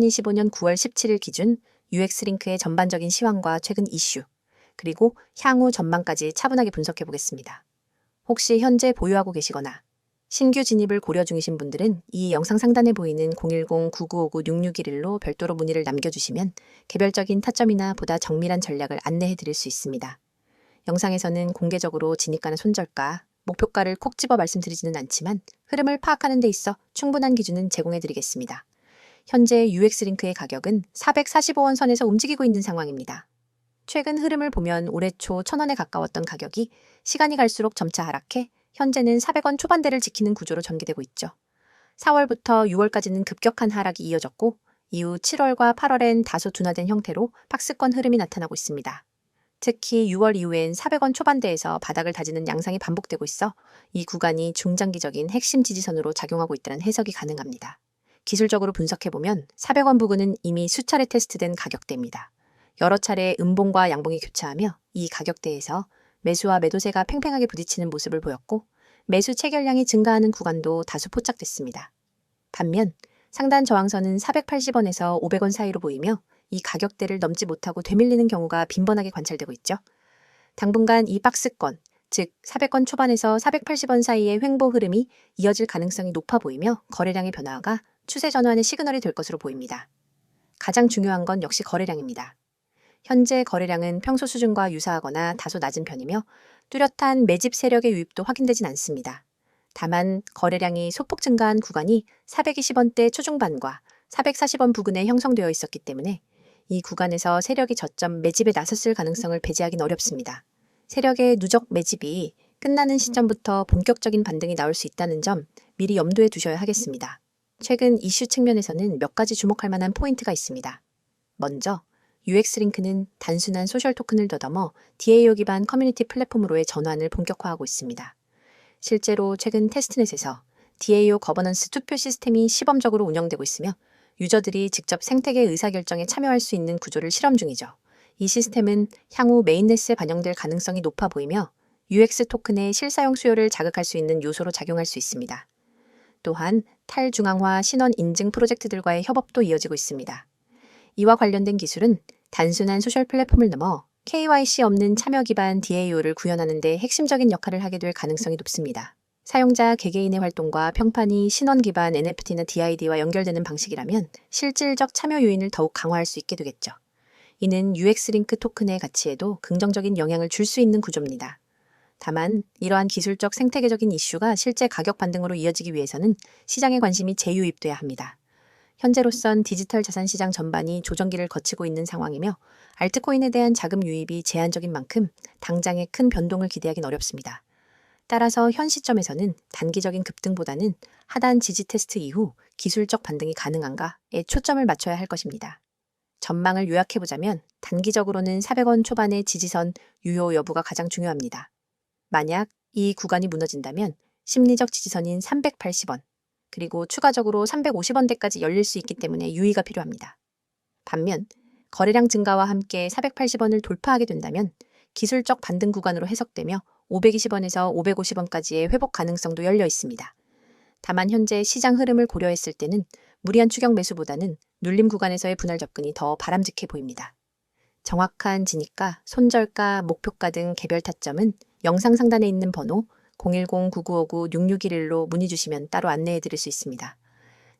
2025년 9월 17일 기준 UX링크의 전반적인 시황과 최근 이슈, 그리고 향후 전망까지 차분하게 분석해 보겠습니다. 혹시 현재 보유하고 계시거나 신규 진입을 고려 중이신 분들은 이 영상 상단에 보이는 010-9959-6611로 별도로 문의를 남겨주시면 개별적인 타점이나 보다 정밀한 전략을 안내해 드릴 수 있습니다. 영상에서는 공개적으로 진입가나 손절가, 목표가를 콕 집어 말씀드리지는 않지만 흐름을 파악하는 데 있어 충분한 기준은 제공해 드리겠습니다. 현재 UX링크의 가격은 445원 선에서 움직이고 있는 상황입니다. 최근 흐름을 보면 올해 초 1000원에 가까웠던 가격이 시간이 갈수록 점차 하락해 현재는 400원 초반대를 지키는 구조로 전개되고 있죠. 4월부터 6월까지는 급격한 하락이 이어졌고 이후 7월과 8월엔 다소 둔화된 형태로 박스권 흐름이 나타나고 있습니다. 특히 6월 이후엔 400원 초반대에서 바닥을 다지는 양상이 반복되고 있어 이 구간이 중장기적인 핵심 지지선으로 작용하고 있다는 해석이 가능합니다. 기술적으로 분석해보면 400원 부근은 이미 수차례 테스트된 가격대입니다. 여러 차례 음봉과 양봉이 교차하며 이 가격대에서 매수와 매도세가 팽팽하게 부딪히는 모습을 보였고 매수 체결량이 증가하는 구간도 다수 포착됐습니다. 반면 상단 저항선은 480원에서 500원 사이로 보이며 이 가격대를 넘지 못하고 되밀리는 경우가 빈번하게 관찰되고 있죠. 당분간 이 박스권, 즉 400원 초반에서 480원 사이의 횡보 흐름이 이어질 가능성이 높아 보이며 거래량의 변화가 추세 전환의 시그널이 될 것으로 보입니다. 가장 중요한 건 역시 거래량입니다. 현재 거래량은 평소 수준과 유사하거나 다소 낮은 편이며 뚜렷한 매집 세력의 유입도 확인되진 않습니다. 다만 거래량이 소폭 증가한 구간이 420원대 초중반과 440원 부근에 형성되어 있었기 때문에 이 구간에서 세력이 저점 매집에 나섰을 가능성을 배제하긴 어렵습니다. 세력의 누적 매집이 끝나는 시점부터 본격적인 반등이 나올 수 있다는 점 미리 염두에 두셔야 하겠습니다. 최근 이슈 측면에서는 몇 가지 주목할 만한 포인트가 있습니다. 먼저 UX링크는 단순한 소셜 토큰을 더듬어 DAO 기반 커뮤니티 플랫폼으로의 전환을 본격화하고 있습니다. 실제로 최근 테스트넷에서 DAO 거버넌스 투표 시스템이 시범적으로 운영되고 있으며 유저들이 직접 생태계 의사결정에 참여할 수 있는 구조를 실험 중이죠. 이 시스템은 향후 메인넷에 반영될 가능성이 높아 보이며 UX 토큰의 실사용 수요를 자극할 수 있는 요소로 작용할 수 있습니다. 또한 탈중앙화 신원 인증 프로젝트들과의 협업도 이어지고 있습니다. 이와 관련된 기술은 단순한 소셜 플랫폼을 넘어 KYC 없는 참여 기반 DAO를 구현하는 데 핵심적인 역할을 하게 될 가능성이 높습니다. 사용자 개개인의 활동과 평판이 신원 기반 NFT나 DID와 연결되는 방식이라면 실질적 참여 요인을 더욱 강화할 수 있게 되겠죠. 이는 UX링크 토큰의 가치에도 긍정적인 영향을 줄 수 있는 구조입니다. 다만 이러한 기술적 생태계적인 이슈가 실제 가격 반등으로 이어지기 위해서는 시장의 관심이 재유입돼야 합니다. 현재로선 디지털 자산 시장 전반이 조정기를 거치고 있는 상황이며 알트코인에 대한 자금 유입이 제한적인 만큼 당장의 큰 변동을 기대하기는 어렵습니다. 따라서 현 시점에서는 단기적인 급등보다는 하단 지지 테스트 이후 기술적 반등이 가능한가에 초점을 맞춰야 할 것입니다. 전망을 요약해보자면 단기적으로는 400원 초반의 지지선 유효 여부가 가장 중요합니다. 만약 이 구간이 무너진다면 심리적 지지선인 380원, 그리고 추가적으로 350원대까지 열릴 수 있기 때문에 유의가 필요합니다. 반면 거래량 증가와 함께 480원을 돌파하게 된다면 기술적 반등 구간으로 해석되며 520원에서 550원까지의 회복 가능성도 열려 있습니다. 다만 현재 시장 흐름을 고려했을 때는 무리한 추격 매수보다는 눌림 구간에서의 분할 접근이 더 바람직해 보입니다. 정확한 진입가, 손절가, 목표가 등 개별 타점은 영상 상단에 있는 번호 010-9959-6611로 문의 주시면 따로 안내해 드릴 수 있습니다.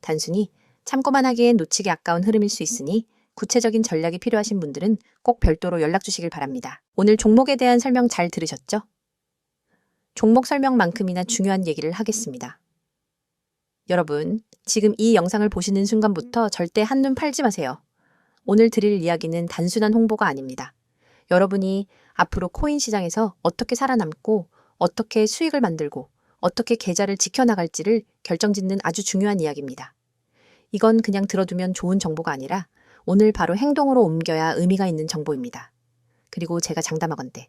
단순히 참고만 하기엔 놓치기 아까운 흐름일 수 있으니 구체적인 전략이 필요하신 분들은 꼭 별도로 연락 주시길 바랍니다. 오늘 종목에 대한 설명 잘 들으셨죠? 종목 설명만큼이나 중요한 얘기를 하겠습니다. 여러분, 지금 이 영상을 보시는 순간부터 절대 한눈 팔지 마세요. 오늘 드릴 이야기는 단순한 홍보가 아닙니다. 여러분이 앞으로 코인 시장에서 어떻게 살아남고 어떻게 수익을 만들고 어떻게 계좌를 지켜나갈지를 결정짓는 아주 중요한 이야기입니다. 이건 그냥 들어두면 좋은 정보가 아니라 오늘 바로 행동으로 옮겨야 의미가 있는 정보입니다. 그리고 제가 장담하건대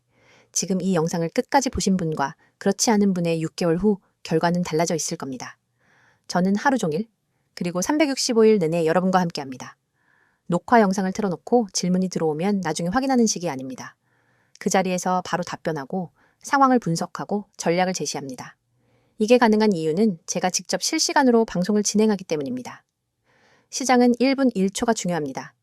지금 이 영상을 끝까지 보신 분과 그렇지 않은 분의 6개월 후 결과는 달라져 있을 겁니다. 저는 하루 종일 그리고 365일 내내 여러분과 함께 합니다. 녹화 영상을 틀어놓고 질문이 들어오면 나중에 확인하는 식이 아닙니다. 그 자리에서 바로 답변하고 상황을 분석하고 전략을 제시합니다. 이게 가능한 이유는 제가 직접 실시간으로 방송을 진행하기 때문입니다. 시장은 1분 1초가 중요합니다.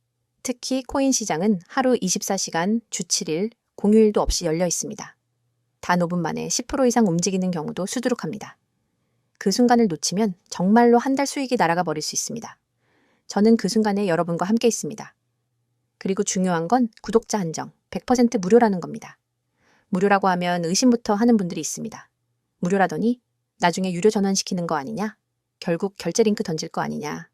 특히 코인 시장은 하루 24시간 주 7일 공휴일도 없이 열려 있습니다. 단 5분 만에 10% 이상 움직이는 경우도 수두룩합니다. 그 순간을 놓치면 정말로 한 달 수익이 날아가 버릴 수 있습니다. 저는 그 순간에 여러분과 함께 있습니다. 그리고 중요한 건 구독자 한정, 100% 무료라는 겁니다. 무료라고 하면 의심부터 하는 분들이 있습니다. 무료라더니 나중에 유료 전환시키는 거 아니냐? 결국 결제 링크 던질 거 아니냐?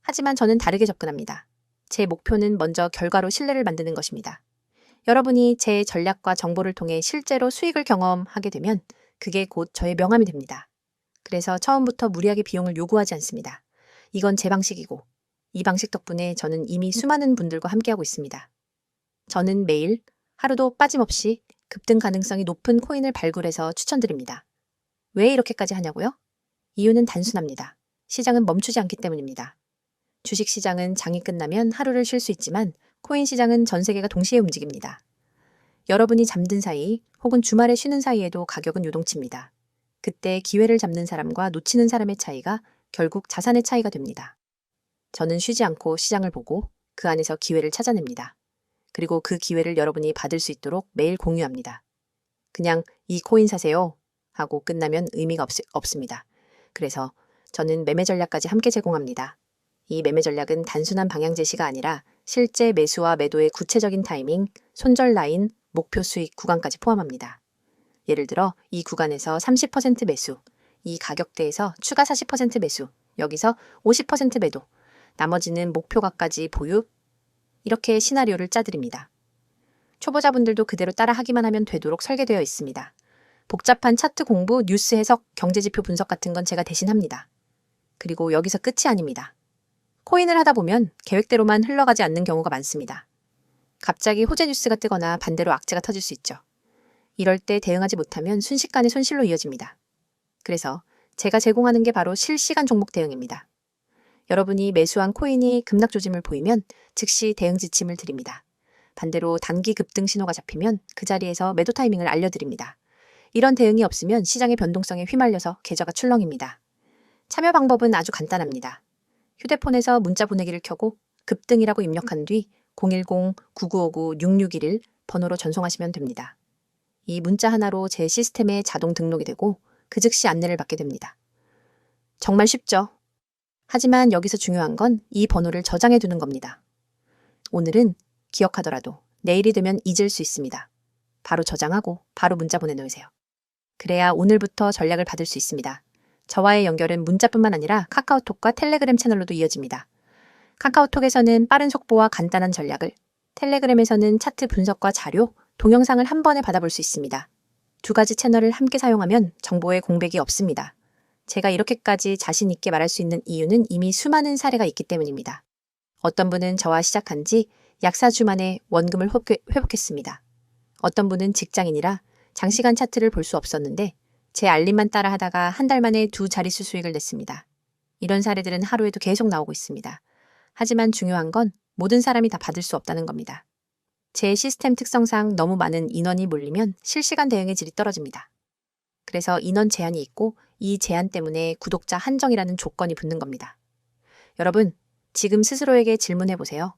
하지만 저는 다르게 접근합니다. 제 목표는 먼저 결과로 신뢰를 만드는 것입니다. 여러분이 제 전략과 정보를 통해 실제로 수익을 경험하게 되면 그게 곧 저의 명함이 됩니다. 그래서 처음부터 무리하게 비용을 요구하지 않습니다. 이건 제 방식이고 이 방식 덕분에 저는 이미 수많은 분들과 함께하고 있습니다. 저는 매일 하루도 빠짐없이 급등 가능성이 높은 코인을 발굴해서 추천드립니다. 왜 이렇게까지 하냐고요? 이유는 단순합니다. 시장은 멈추지 않기 때문입니다. 주식 시장은 장이 끝나면 하루를 쉴 수 있지만 코인 시장은 전 세계가 동시에 움직입니다. 여러분이 잠든 사이 혹은 주말에 쉬는 사이에도 가격은 요동칩니다. 그때 기회를 잡는 사람과 놓치는 사람의 차이가 결국 자산의 차이가 됩니다. 저는 쉬지 않고 시장을 보고 그 안에서 기회를 찾아냅니다. 그리고 그 기회를 여러분이 받을 수 있도록 매일 공유합니다. 그냥 이 코인 사세요 하고 끝나면 의미가 없, 없습니다. 그래서 저는 매매 전략까지 함께 제공합니다. 이 매매 전략은 단순한 방향 제시가 아니라 실제 매수와 매도의 구체적인 타이밍, 손절 라인, 목표 수익 구간까지 포함합니다. 예를 들어 이 구간에서 30% 매수, 이 가격대에서 추가 40% 매수, 여기서 50% 매도, 나머지는 목표가까지 보유, 이렇게 시나리오를 짜드립니다. 초보자분들도 그대로 따라 하기만 하면 되도록 설계되어 있습니다. 복잡한 차트 공부, 뉴스 해석, 경제지표 분석 같은 건 제가 대신 합니다. 그리고 여기서 끝이 아닙니다. 코인을 하다 보면 계획대로만 흘러가지 않는 경우가 많습니다. 갑자기 호재 뉴스가 뜨거나 반대로 악재가 터질 수 있죠. 이럴 때 대응하지 못하면 순식간에 손실로 이어집니다. 그래서 제가 제공하는 게 바로 실시간 종목 대응입니다. 여러분이 매수한 코인이 급락 조짐을 보이면 즉시 대응 지침을 드립니다. 반대로 단기 급등 신호가 잡히면 그 자리에서 매도 타이밍을 알려드립니다. 이런 대응이 없으면 시장의 변동성에 휘말려서 계좌가 출렁입니다. 참여 방법은 아주 간단합니다. 휴대폰에서 문자 보내기를 켜고 급등이라고 입력한 뒤 010-9959-6611 번호로 전송하시면 됩니다. 이 문자 하나로 제 시스템에 자동 등록이 되고 그 즉시 안내를 받게 됩니다. 정말 쉽죠? 하지만 여기서 중요한 건 이 번호를 저장해 두는 겁니다. 오늘은 기억하더라도 내일이 되면 잊을 수 있습니다. 바로 저장하고 바로 문자 보내놓으세요. 그래야 오늘부터 전략을 받을 수 있습니다. 저와의 연결은 문자뿐만 아니라 카카오톡과 텔레그램 채널로도 이어집니다. 카카오톡에서는 빠른 속보와 간단한 전략을, 텔레그램에서는 차트 분석과 자료, 동영상을 한 번에 받아볼 수 있습니다. 두 가지 채널을 함께 사용하면 정보의 공백이 없습니다. 제가 이렇게까지 자신 있게 말할 수 있는 이유는 이미 수많은 사례가 있기 때문입니다. 어떤 분은 저와 시작한 지 약 4주 만에 원금을 회복했습니다. 어떤 분은 직장인이라 장시간 차트를 볼 수 없었는데 제 알림만 따라 하다가 한 달 만에 두 자릿수 수익을 냈습니다. 이런 사례들은 하루에도 계속 나오고 있습니다. 하지만 중요한 건 모든 사람이 다 받을 수 없다는 겁니다. 제 시스템 특성상 너무 많은 인원이 몰리면 실시간 대응의 질이 떨어집니다. 그래서 인원 제한이 있고 이 제한 때문에 구독자 한정이라는 조건이 붙는 겁니다. 여러분, 지금 스스로에게 질문해 보세요.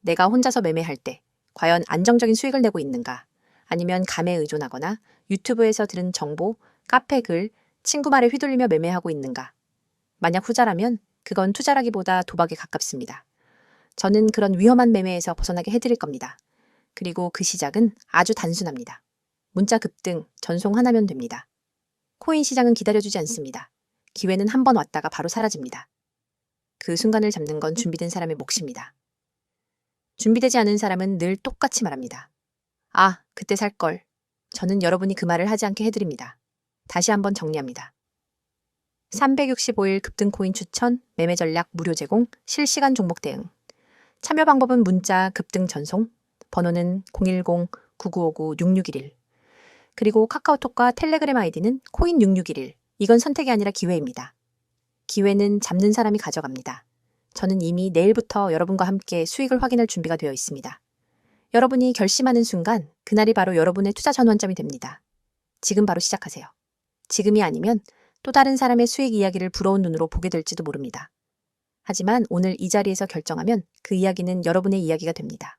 내가 혼자서 매매할 때 과연 안정적인 수익을 내고 있는가? 아니면 감에 의존하거나 유튜브에서 들은 정보, 카페 글, 친구 말에 휘둘리며 매매하고 있는가? 만약 후자라면 그건 투자라기보다 도박에 가깝습니다. 저는 그런 위험한 매매에서 벗어나게 해드릴 겁니다. 그리고 그 시작은 아주 단순합니다. 문자 급등, 전송 하나면 됩니다. 코인 시장은 기다려주지 않습니다. 기회는 한 번 왔다가 바로 사라집니다. 그 순간을 잡는 건 준비된 사람의 몫입니다. 준비되지 않은 사람은 늘 똑같이 말합니다. 아, 그때 살 걸. 저는 여러분이 그 말을 하지 않게 해드립니다. 다시 한번 정리합니다. 365일 급등 코인 추천, 매매 전략 무료 제공, 실시간 종목 대응. 참여 방법은 문자 급등 전송, 번호는 010-9959-6611. 그리고 카카오톡과 텔레그램 아이디는 코인6611. 이건 선택이 아니라 기회입니다. 기회는 잡는 사람이 가져갑니다. 저는 이미 내일부터 여러분과 함께 수익을 확인할 준비가 되어 있습니다. 여러분이 결심하는 순간 그날이 바로 여러분의 투자 전환점이 됩니다. 지금 바로 시작하세요. 지금이 아니면 또 다른 사람의 수익 이야기를 부러운 눈으로 보게 될지도 모릅니다. 하지만 오늘 이 자리에서 결정하면 그 이야기는 여러분의 이야기가 됩니다.